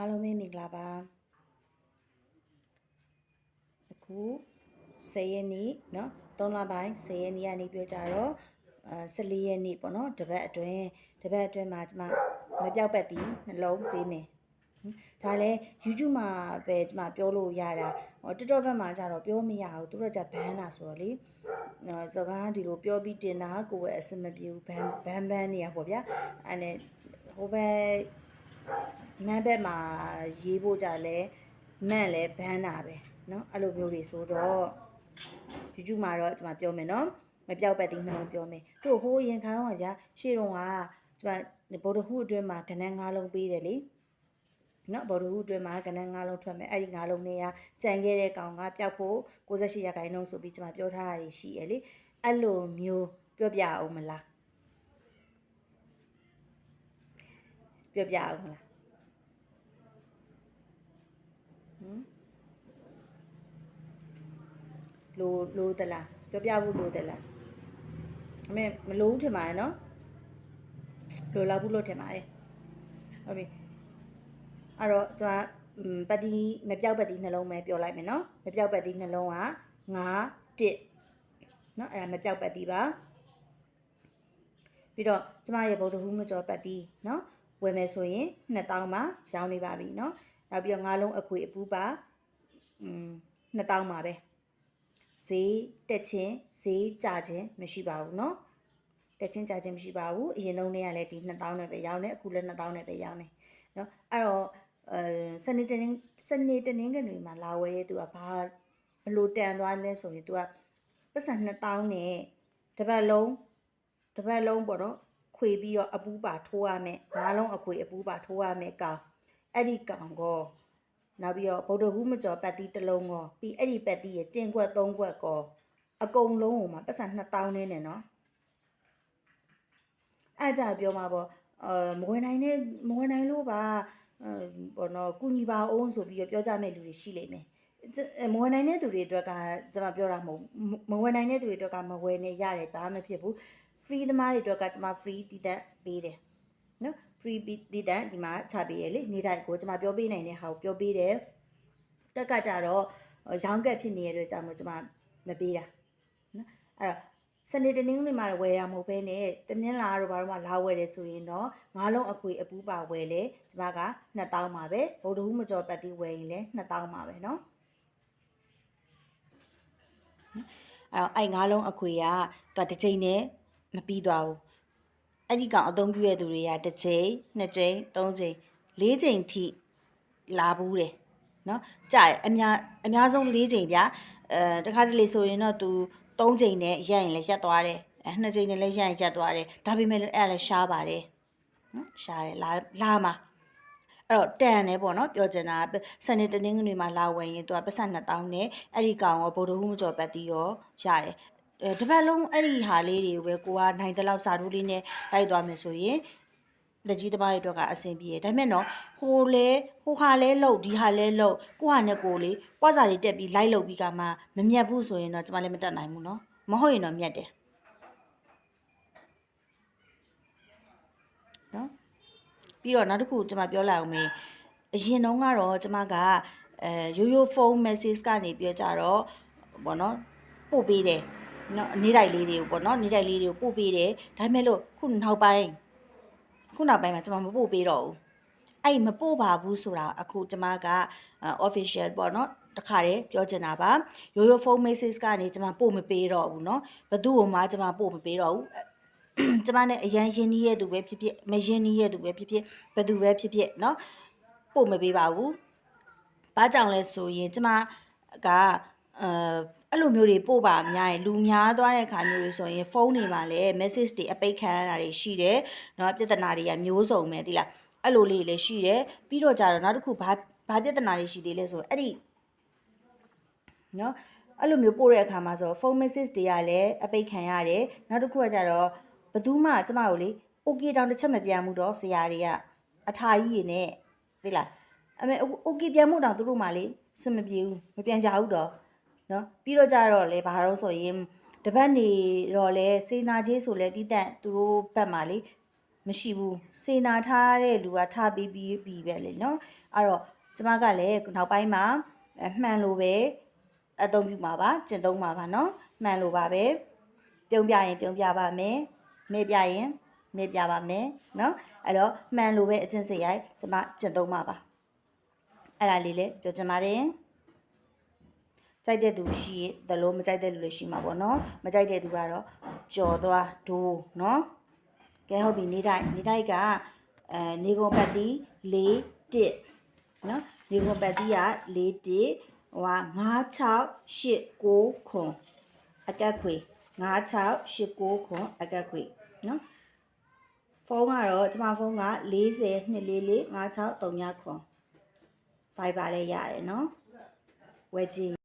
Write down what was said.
အားလုံးပဲမင်္ဂလာပါအခု10ရက်နေ့เนาะ3လပိုင်း10ရက်နေ့ကနေပြောကြတော့အဲ14ရက်နေ့ပေါ့เนาะတပတ်အတွင်းတပတ်အတွင်းမှာကျွန်မမပြောက်ပတ်သည်နှလုံးပေးမယ်ဒါလည်း YouTube မှာပဲကျွန်မပြောလို့ရတာဟော TikTok ဘက်မှာကျတော့ပြောမရဘူးသူတို့ကဘန်းတာဆိုတော့လေနော်စကားဒီလိုပြောပြီးတင်တာကိုယ်ပဲအဆင်မပြေဘူးဘန်းဘန်းဘန်းနေရပေါ့ဗျာအဲ့နဲ့ဟိုဘက် မန်းဘက်မှာရေးဖို့ကြလဲမန့်လဲဘန်းတာပဲเนาะအဲ့လိုမျိုးတွေဆိုတော့ YouTube မှာတော့ကျွန်မပြောမယ်เนาะမပြောက်ပတ်သေးမလို့ပြောမယ်တို့ဟိုးရင်ခါတော့ကြာရှေ့တော့ကကျွန်မဘော်ဒဟုအတွင်းမှာကဏ္ဍ၅လုံးပေးတယ်လေနော်ဘော်ဒဟုအတွင်းမှာကဏ္ဍ၅လုံးထွက်မယ်အဲ့ဒီ၅လုံးနဲ့ကကြံခဲ့တဲ့ကောင်ကပျောက်ဖို့68ရာခိုင်နှုန်းဆိုပြီးကျွန်မပြောထားတာရှိရလေအဲ့လိုမျိုးပြောပြအောင်မလားပြောပြအောင်မလား လိုလိုတလားပြောပြဖို့လိုတလားအမေမလိုဘူးထင်ပါတယ်နော်လိုလာဘူးလို့ထင်ပါတယ်ဟုတ်ပြီအဲ့တော့ကျွန်တော်ပတ်တီမပြောက်ပတ်တီနှလုံးပဲပြောလိုက်မယ်နော်မပြောက်ပတ်တီနှလုံးက9 1နော်အဲ့ဒါမပြောက်ပတ်တီပါပြီးတော့ကျမရဲ့ဗုဒ္ဓဟူးမကျော်ပတ်တီနော်ဝယ်မယ်ဆိုရင်2000မှာရောင်းနေပါပြီနော် နောက်ပြီးတော့ငါးလုံးအခွေအပူပါอืม2000မှာပဲဈေးတက်ချင်းဈေးကျချင်းမရှိပါဘူးเนาะတက်ချင်းကျချင်းမရှိပါဘူးအရင်လုံးနဲ့ကလည်းဒီ2000နဲ့ပဲရောင်းနေအခုလည်း2000နဲ့ပဲရောင်းနေเนาะအဲ့တော့အဲစနေတနင်စနေတနင်္ဂနွေမှာလာဝယ်ရဲသူကဘာဘလို့တန်သွားလဲဆိုရင်သူကပတ်စံ2000နဲ့တစ်ပတ်လုံးတစ်ပတ်လုံးပေါ့နော်ခွေပြီးတော့အပူပါထိုးရမယ်ငါးလုံးအခွေအပူပါထိုးရမယ်ကောင် အဲ့ဒီကောင်ကောနောက်ပြီးတော့ဗုဒ္ဓဟူးမကျော်ပတ်တီးတစ်လုံးကောပြီးအဲ့ဒီပတ်တီးရဲ့တင်ခွက်သုံးခွက်ကောအကုန်လုံးဟိုမှာပတ်စံ2000နဲ့နဲ့နော်အဲ့ကြပြောမှာပေါ့အဲမဝင်နိုင်နဲ့မဝင်နိုင်လို့ပါအဲပေါ့နော်ကုညီပါအောင်ဆိုပြီးတော့ပြောကြမဲ့လူတွေရှိလိမ့်မယ်မဝင်နိုင်တဲ့သူတွေအတွက်ကကျွန်မပြောတာမဟုတ်မဝင်နိုင်တဲ့သူတွေအတွက်ကမဝယ်နေရတယ်ဒါမှမဖြစ်ဘူး free သမားတွေအတွက်ကကျွန်မ free တည်တတ်ပေးတယ်နော် free တည်တတ်ဒီမှာချပေးရလေနေ့တိုင်းကိုကျွန်မပြောပေးနိုင်တဲ့ဟာကိုပြောပေးတယ်တက်ကကြတော့ရောင်းကက်ဖြစ်နေတဲ့အတွက်ကြောင့်မို့ကျွန်မမပေးတာနော်အဲ့တော့စနေတနင်္ဂနွေမှာဝယ်ရမဟုတ်ဘဲနဲ့တနင်္လာတို့ဘာလို့မှလာဝယ်တယ်ဆိုရင်တော့ငါးလုံးအခွေအပူးပါဝယ်လေကျွန်မက2000ပါပဲဗုဒ္ဓဟူးမကျော်ပတ်တိဝယ်ရင်လည်း2000ပါပဲနော်အဲ့တော့အဲ့ငါးလုံးအခွေကတော့တစ်ချိန်နဲ့မပြီးသွားဘူး အဲ့ဒီကောင်အသုံးပြုရတဲ့သူတွေကတစ်ချိန်နှစ်ချိန်သုံးချိန်လေးချိန်ထိလာဘူးတယ်နော်ကြာရအများအများဆုံး၄ချိန်ဗျာအဲတခါတလေဆိုရင်တော့ तू 3ချိန်နဲ့ရက်ရင်လည်းရက်သွားတယ်အဲ2ချိန်နဲ့လည်းရက်ရင်ရက်သွားတယ်ဒါပေမဲ့လည်းအဲ့ဒါလည်းရှားပါတယ်နော်ရှားတယ်လာလာမှာအဲ့တော့တန်တယ်ပေါ့နော်ပြောချင်တာစနေတနင်္ဂနွေမှာလာဝယ်ရင်သူကပတ်စံ2000နဲ့အဲ့ဒီကောင်ရောဗိုလ်တော်ဟူးမကျော်ပတ်တီရောရတယ်အဲ တစ်ပတ်လုံးအဲ့ဒီဟာလေးတွေကိုပဲကိုကနိုင်တဲ့လောက်စာထိုးလေးနဲ့လိုက်သွားမယ်ဆိုရင်လက်ကြီးသမားတွေအတွက်ကအဆင်ပြေတယ်ဒါပေမဲ့နော်ဟိုလဲဟိုဟာလဲလှုပ်ဒီဟာလဲလှုပ်ကိုဟာနဲ့ကိုလေပွားစာတွေတက်ပြီးလိုက်လှုပ်ပြီးကမှမမြတ်ဘူးဆိုရင်တော့ကျမလည်းမတက်နိုင်ဘူးနော်မဟုတ်ရင်တော့မြတ်တယ်နော်ပြီးတော့နောက်တစ်ခုကျမပြောလိုက်အောင်မေးအရင်တုန်းကတော့ကျမကအဲရိုးရိုးဖုန်း message ကနေပြောကြတော့ဘောနော်ပို့ပေးတယ် နော်နေတိုင်းလေးတွေကိုပေါ့နော်နေတိုင်းလေးတွေကိုပို့ပေးတယ်ဒါပေမဲ့လို့ခုနောက်ပိုင်းခုနောက်ပိုင်းမှာကျွန်မမပို့ပေးတော့ဘူးအဲ့မပို့ပါဘူးဆိုတာအခုကျွန်မက official ပေါ့နော်တခါတည်းပြောချင်တာပါရိုးရိုးဖုန်း message ကနေကျွန်မပို့မပေးတော့ဘူးเนาะဘသူ့ကိုမှကျွန်မပို့မပေးတော့ဘူးကျွန်မနဲ့အရန်ရင်းနှီးရဲ့သူပဲဖြစ်ဖြစ်မရင်းနှီးရဲ့သူပဲဖြစ်ဖြစ်ဘသူပဲဖြစ်ဖြစ်เนาะပို့မပေးပါဘူးဘာကြောင့်လဲဆိုရင်ကျွန်မကအဲ အဲ့လိုမျိုးတွေပို့ပါများရင်လူများသွားတဲ့ခါမျိုးတွေဆိုရင်ဖုန်းတွေမှာလည်း message တွေအပိတ်ခံရတာတွေရှိတယ်เนาะပြဿနာတွေကမျိုးစုံပဲဒီလားအဲ့လိုလေးလည်းရှိတယ်ပြီးတော့ကြတော့နောက်တစ်ခုဘာဘာပြဿနာတွေရှိသေးလဲဆိုတော့အဲ့ဒီနော်အဲ့လိုမျိုးပို့တဲ့အခါမှာဆိုဖုန်း message တွေကလည်းအပိတ်ခံရတယ်နောက်တစ်ခုကကြတော့ဘသူမှကျမကိုလေ okay တောင်တစ်ချက်မပြန်ဘူးတော့ဆရာတွေကအထာကြီးတွေနဲ့သိလားအမေ okay ပြန်မှုတောင်သူတို့မှလေစမပြေဘူးမပြန်ကြဘူးတော့ နော်ပြီးတော့ကြတော့လေဘာလို့ဆိုရင်တပတ်နေတော့လေစေနာကြီးဆိုလေတီးတန့်သူတို့ဘက်မှာလေမရှိဘူးစေနာထားတဲ့လူကထားပြီးပြီးပြီးပဲလေနော်အဲ့တော့ကျမကလည်းနောက်ပိုင်းမှာအမှန်လို့ပဲအသုံးပြုမှာပါကျင့်သုံးမှာပါနော်မှန်လို့ပါပဲပြုံးပြရင်ပြုံးပြပါမယ်မေ့ပြရင်မေ့ပြပါမယ်နော်အဲ့တော့မှန်လို့ပဲအကျင့်စရိုက်ကျမကျင့်သုံးမှာပါအဲ့ဒါလေးလည်းပြောချင်ပါတယ် ကြိုက်တဲ့သူရှိရင်တလို့မကြိုက်တဲ့လူလည်းရှိမှာပေါ့နော်မကြိုက်တဲ့သူကတော့ကြော်သွားဒိုးနော်ကဲဟုတ်ပြီနေတိုင်းနေတိုင်းကအဲနေကုန်ပတ်တီ၄တစ်နော်နေကုန်ပတ်တီက၄တစ်ဟိုက9 6 8 9ခွန်အကက်ခွေ9 6 8 9ခွန်အကက်ခွေနော်ဖုန်းကတော့ကျွန်မဖုန်းက40 244 56 3ခွန် Viber လည်းရတယ်နော်ဝယ်ကြည့်